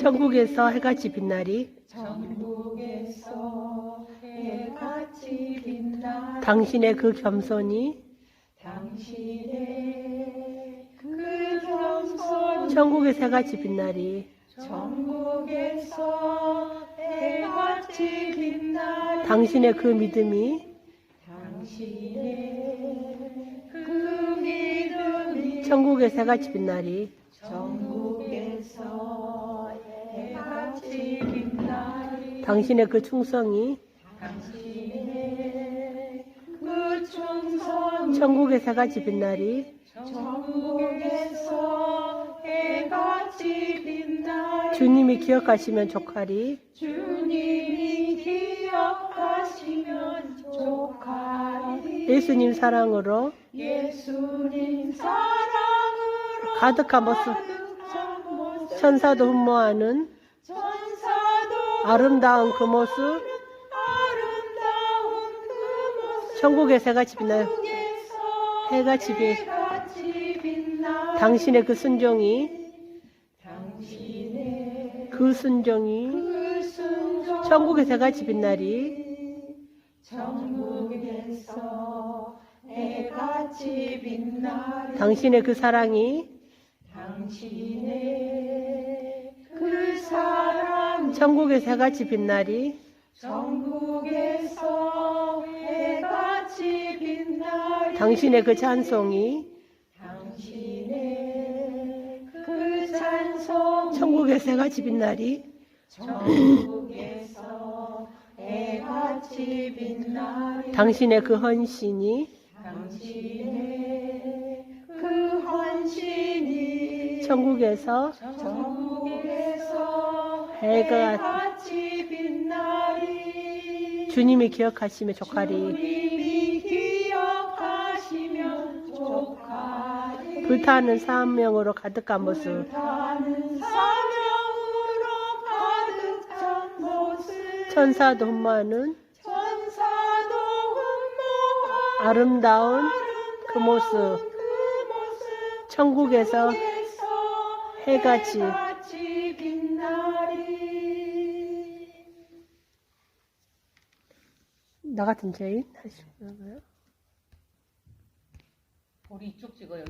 천국에서 해같이 빛나리 천국에서 해같이 빛나 당신의 그 겸손이 당신의 그 겸손 천국에서 해같이 빛나리 천국에서 해같이 빛나 당신의 그 믿음이 당신의 그 믿음이 천국에서 해같이 빛나리 천국에서 해같이 빛나리 당신의 그 충성이 당신의 그 충성 천국에서 해같이 빛나리 천국에서 해같이 빛나리 주님이 기억하시면 족하리. 주님이 기억하시면 족하리. 예수님 사랑으로 예수님 사랑으로 가득한 모습 천사도 흠모하는 아름다운 그 모습. 천국에서 해같이 빛나요? 해같이. 빛 당신의 그 순종이. 그 순종이. 그 순종 천국에서 해같이 빛나리 천국에서 해같이 빛나리 당신의 그 사랑이 당신의 그 사랑 천국에서 해같이 빛나리 천국에서 해같이 빛나리 당신의 그 찬송이 당신의 그 찬송 천국에서 해같이 빛나리 천국에서 해같이 빛나리 당신의 그 헌신이 당신의 그 헌신이 천국에서 천국에서 해가 해같이 빛나리. 주님이 기억하시며 족하리. 주님이 기억하시면 족하리. 불타는 사명으로 가득한 모습. 불타는 사명으로 가득 찬 모습. 천사도 흠모하는 아름다운 그 모습 천국에서 에서 해같이 나 같은 죄인 하시는 거예요? 우리 이쪽 찍어요.